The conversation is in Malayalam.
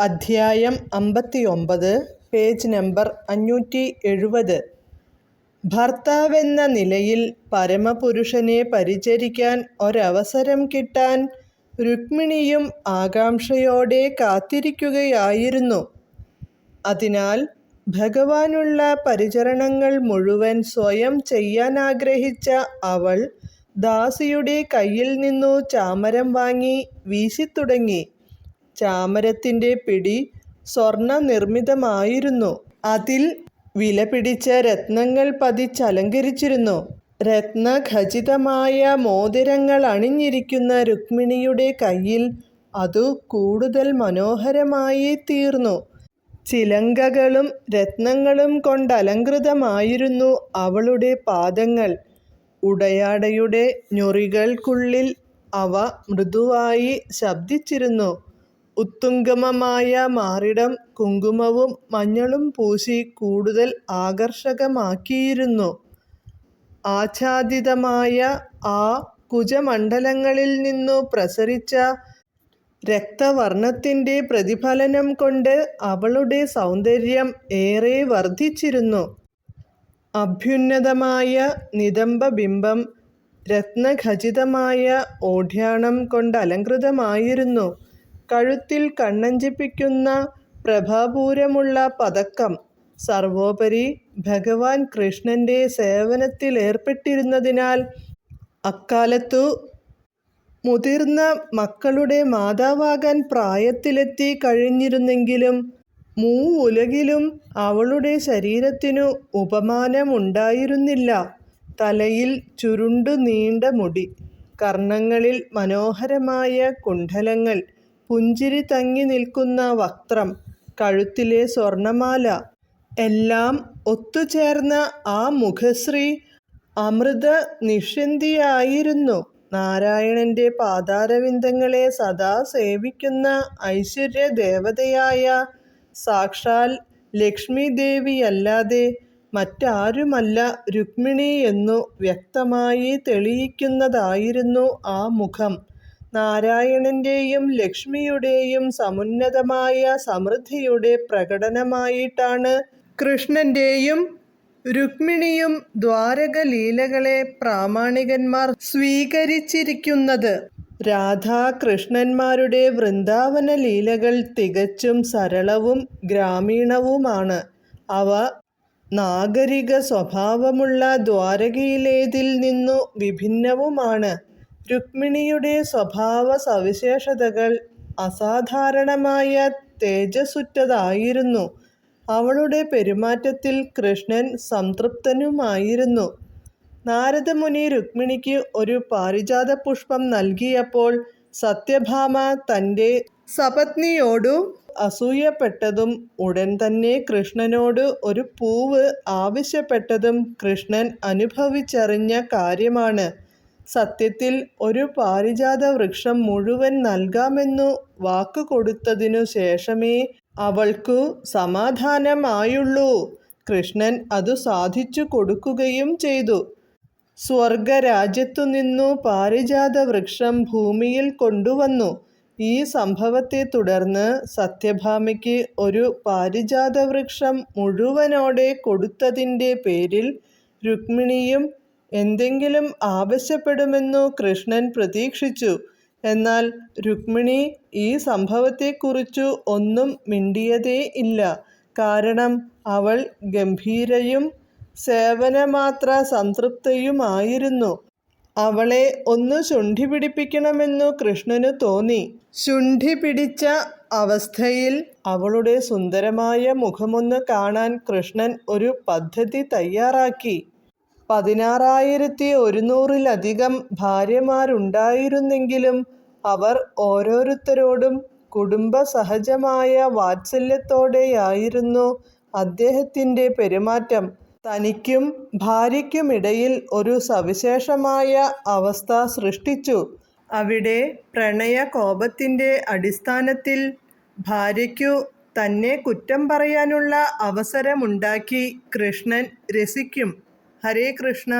അധ്യായം അമ്പത്തിയൊമ്പത് പേജ് നമ്പർ അഞ്ഞൂറ്റി എഴുപത് ഭർത്താവെന്ന നിലയിൽ പരമപുരുഷനെ പരിചരിക്കാൻ ഒരവസരം കിട്ടാൻ രുക്മിണിയും ആകാംക്ഷയോടെ കാത്തിരിക്കുകയായിരുന്നു. അതിനാൽ ഭഗവാനുള്ള പരിചരണങ്ങൾ മുഴുവൻ സ്വയം ചെയ്യാൻ ആഗ്രഹിച്ച അവൾ ദാസിയുടെ കയ്യിൽ നിന്നു ചാമരം വാങ്ങി വീശിത്തുടങ്ങി. ചാമരത്തിന്റെ പിടി സ്വർണ നിർമ്മിതമായിരുന്നു അതിൽ വിലപിടിച്ച രത്നങ്ങൾ പതിച്ചലങ്കരിച്ചിരുന്നു. രത്നഖചിതമായ മോതിരങ്ങൾ അണിഞ്ഞിരിക്കുന്ന രുക്മിണിയുടെ കയ്യിൽ അതു കൂടുതൽ മനോഹരമായി തീർന്നു. ചിലങ്കകളും രത്നങ്ങളും കൊണ്ടലങ്കൃതമായിരുന്നു അവളുടെ പാദങ്ങൾ. ഉടയാടയുടെ ഞൊറികൾക്കുള്ളിൽ അവ മൃദുവായി ശബ്ദിച്ചിരുന്നു. ഉത്തുംഗമമായ മാറിടം കുങ്കുമവും മഞ്ഞളും പൂശി കൂടുതൽ ആകർഷകമാക്കിയിരുന്നു. ആച്ഛാദിതമായ ആ കുജമണ്ഡലങ്ങളിൽ നിന്നു പ്രസരിച്ച രക്തവർണത്തിന്റെ പ്രതിഫലനം കൊണ്ട് അവളുടെ സൗന്ദര്യം ഏറെ വർദ്ധിച്ചിരുന്നു. അഭ്യുന്നതമായ നിതംബബിംബം രത്നഖചിതമായ ഓഢ്യാണം കൊണ്ടലങ്കൃതമായിരുന്നു കഴുത്തിൽ കണ്ണഞ്ചിപ്പിക്കുന്ന പ്രഭാപൂരമുള്ള പതക്കം സർവോപരി ഭഗവാൻ കൃഷ്ണന്റെ സേവനത്തിലേർപ്പെട്ടിരുന്നതിനാൽ അക്കാലത്തു മുതിർന്ന മക്കളുടെ മാതാവാകാൻ പ്രായത്തിലെത്തി കഴിഞ്ഞിരുന്നെങ്കിലും മൂവുലകിലും അവളുടെ ശരീരത്തിനു ഉപമാനമുണ്ടായിരുന്നില്ല. തലയിൽ ചുരുണ്ടു നീണ്ട മുടി കർണങ്ങളിൽ മനോഹരമായ കുണ്ഡലങ്ങൾ പുഞ്ചിരി തങ്ങി നിൽക്കുന്ന വക്ത്രം കഴുത്തിലെ സ്വർണമാല എല്ലാം ഒത്തുചേർന്ന ആ മുഖശ്രീ അമൃത നിഷന്തിയായിരുന്നു. നാരായണന്റെ പാതാരവിന്ദങ്ങളെ സദാ സേവിക്കുന്ന ഐശ്വര്യ ദേവതയായ സാക്ഷാൽ ലക്ഷ്മി ദേവിയല്ലാതെ മറ്റാരുമല്ല രുക്മിണി എന്നു വ്യക്തമായി തെളിയിക്കുന്നതായിരുന്നു ആ മുഖം. നാരായണന്റെയും ലക്ഷ്മിയുടെയും സമുന്നതമായ സമൃദ്ധിയുടെ പ്രകടനമായിട്ടാണ് കൃഷ്ണന്റെയും രുക്മിണിയും ദ്വാരകലീലകളെ പ്രാമാണികന്മാർ സ്വീകരിച്ചിരിക്കുന്നത്. രാധാകൃഷ്ണന്മാരുടെ വൃന്ദാവന ലീലകൾ തികച്ചും സരളവും ഗ്രാമീണവുമാണ്. അവ നാഗരിക സ്വഭാവമുള്ള ദ്വാരകയിലേതിൽ നിന്നു വിഭിന്നവുമാണ്. രുക്മിണിയുടെ സ്വഭാവ സവിശേഷതകൾ അസാധാരണമായ തേജസ്സുറ്റതായിരുന്നു. അവളുടെ പെരുമാറ്റത്തിൽ കൃഷ്ണൻ സംതൃപ്തനുമായിരുന്നു. നാരദമുനി രുക്മിണിക്ക് ഒരു പാരിജാത പുഷ്പം നൽകിയപ്പോൾ സത്യഭാമ തന്റെ സപത്നിയോടു അസൂയപ്പെട്ടതും ഉടൻ തന്നെ കൃഷ്ണനോട് ഒരു പൂവ് ആവശ്യപ്പെട്ടതും കൃഷ്ണൻ അനുഭവിച്ചറിഞ്ഞ കാര്യമാണ്. സത്യത്തിൽ ഒരു പാരിജാത വൃക്ഷം മുഴുവൻ നൽകാമെന്നു വാക്കു കൊടുത്തതിനു ശേഷമേ അവൾക്കു സമാധാനമായുള്ളൂ. കൃഷ്ണൻ അതു സാധിച്ചു കൊടുക്കുകയും ചെയ്തു. സ്വർഗരാജ്യത്തു നിന്നു പാരിജാത വൃക്ഷം ഭൂമിയിൽ കൊണ്ടുവന്നു. ഈ സംഭവത്തെ തുടർന്ന് സത്യഭാമയ്ക്ക് ഒരു പാരിജാത വൃക്ഷം മുഴുവനോടെ കൊടുത്തതിന്റെ പേരിൽ രുക്മിണിയും എന്തെങ്കിലും ആവശ്യപ്പെടുമെന്നു കൃഷ്ണൻ പ്രതീക്ഷിച്ചു. എന്നാൽ രുക്മിണി ഈ സംഭവത്തെക്കുറിച്ചു ഒന്നും മിണ്ടിയതേ ഇല്ല. കാരണം അവൾ ഗംഭീരയും സേവനമാത്ര സംതൃപ്തയുമായിരുന്നു. അവളെ ഒന്ന് ശുണ്ഠി പിടിപ്പിക്കണമെന്നു കൃഷ്ണന് തോന്നി. ശുണ്ഠി പിടിച്ച അവസ്ഥയിൽ അവളുടെ സുന്ദരമായ മുഖമൊന്ന് കാണാൻ കൃഷ്ണൻ ഒരു പദ്ധതി തയ്യാറാക്കി. പതിനാറായിരത്തി ഒരുന്നൂറിലധികം ഭാര്യമാരുണ്ടായിരുന്നെങ്കിലും അവർ ഓരോരുത്തരോടും കുടുംബസഹജമായ വാത്സല്യത്തോടെയായിരുന്നു അദ്ദേഹത്തിന്റെ പെരുമാറ്റം. തനിക്കും ഭാര്യയ്ക്കുമിടയിൽ ഒരു സവിശേഷമായ അവസ്ഥ സൃഷ്ടിച്ചു. അവിടെ പ്രണയകോപത്തിന്റെ അടിസ്ഥാനത്തിൽ ഭാര്യയ്ക്കു തന്നെ കുറ്റം പറയാനുള്ള അവസരമുണ്ടാക്കി കൃഷ്ണൻ രസിക്കും. ഹരേ കൃഷ്ണ.